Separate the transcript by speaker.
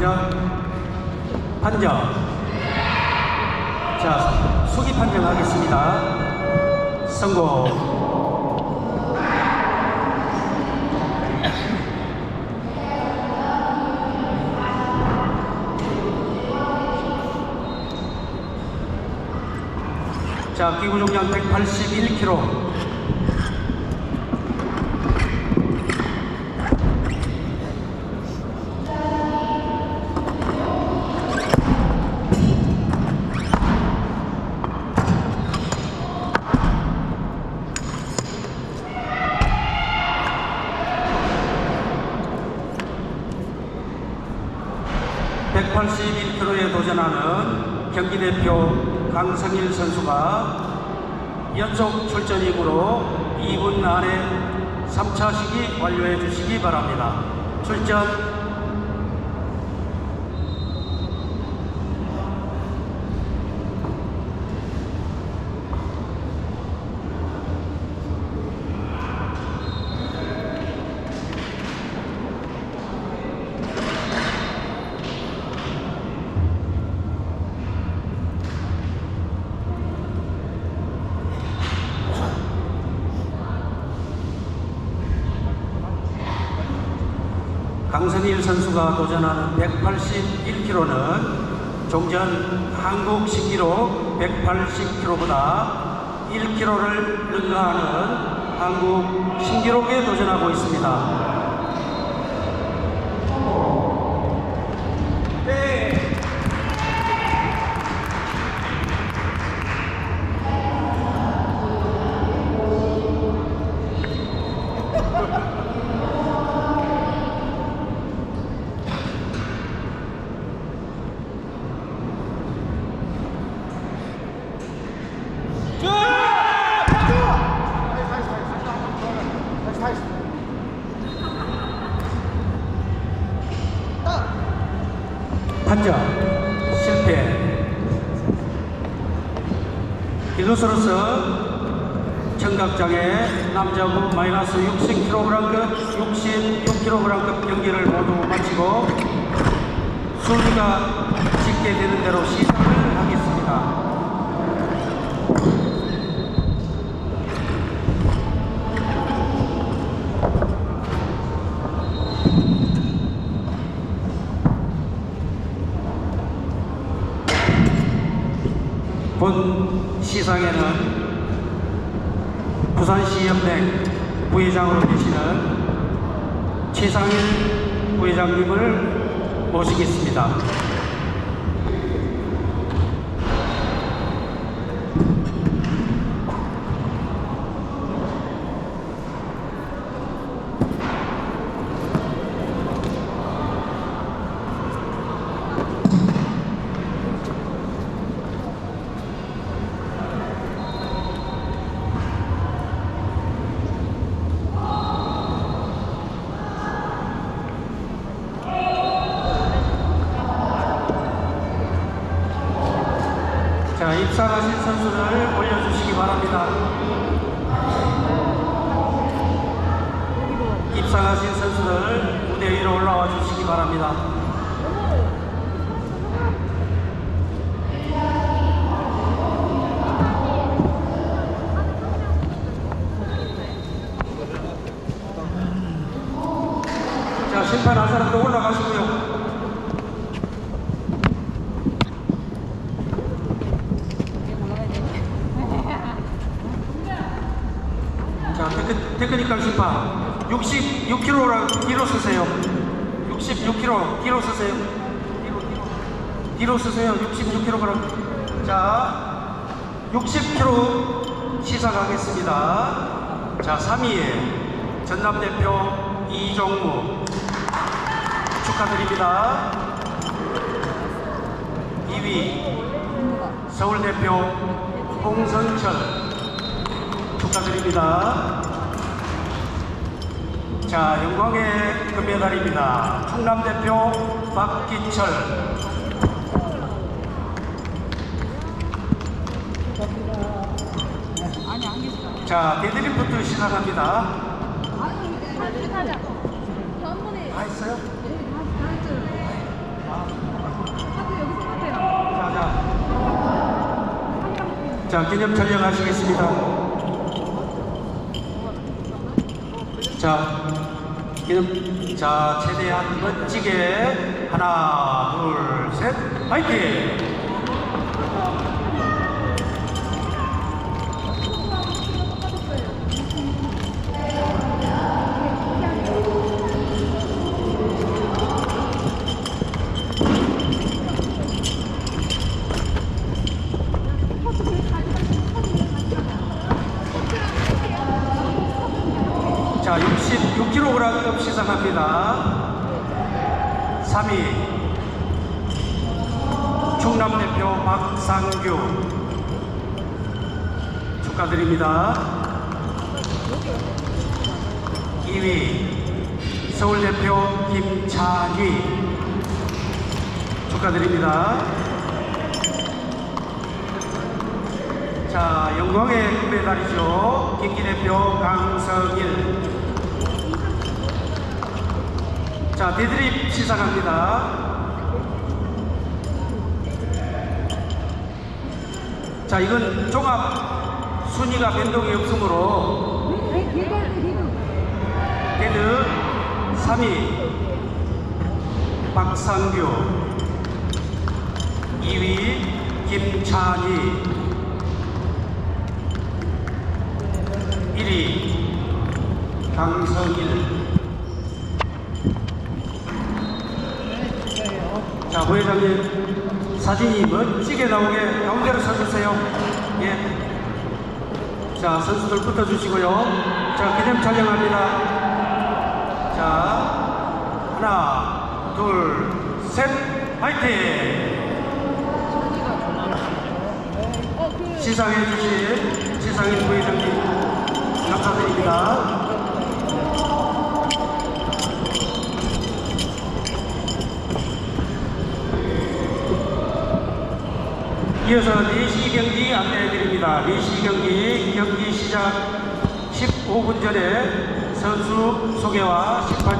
Speaker 1: 판정. 판정. 자, 수기 판정하겠습니다. 성공. 자, 기구 중량 181kg. (181kg에) 도전하는 경기대표 강성일 선수가 연속 출전이므로 2분 안에 3차 시기 완료해 주시기 바랍니다. 출전 강선일 선수가 도전하는 181kg는 종전 한국 신기록 180kg보다 1kg를 능가하는 한국 신기록에 도전하고 있습니다. 판정 실패 이것으로서 청각장애 남자부 마이너스 60kg급 66kg급 경기를 모두 마치고 순위가 집계되는 대로 시상을 하겠습니다. 본 시상에는 부산시연맹 부회장으로 계시는 최상일 부회장님을 모시겠습니다. 자, 입상하신 선수를 올려주시기 바랍니다. 입상하신 선수들 무대 위로 올라와 주시기 바랍니다. 자, 심판한 사람도 올라가시고요. 자, 테크, 테크니컬 심판. 66kg라, 뒤로 쓰세요. 66kg, 뒤로 쓰세요. 뒤로, 뒤로. 뒤로 쓰세요. 66kg. 자, 60kg 시작하겠습니다. 자, 3위에 전남대표 이종무. 축하드립니다. 2위 서울대표 홍선철. 축하드립니다. 자, 영광의 금메달입니다. 충남 대표 박기철. 자, 데드리프트 시작합니다.
Speaker 2: 다. 아,
Speaker 1: 자, 자. 자, 기념 촬영하시겠습니다. 자, 기념, 자, 최대한 멋지게 하나, 둘, 셋, 화이팅! 시작합니다. 3위 충남 대표 박상규 축하드립니다. 2위 서울 대표 김찬휘 축하드립니다. 자, 영광의 금메달이죠. 김기 대표 강성일. 자, 대드립 시작합니다. 자, 이건 종합 순위가 변동이 없으므로 헤드 3위 박상규 2위 김찬희 1위 강성일 자 부회장님 사진이 멋지게 나오게 가운데로 서주세요 예. 자 선수들 붙어주시고요 자 기념 촬영합니다 자 하나 둘 셋 화이팅 시상해 주신 시상인 부회장님 감사드립니다. 이어서 4시 경기 안내해 드립니다. 4시 경기 경기 시작 15분 전에 선수 소개와 심판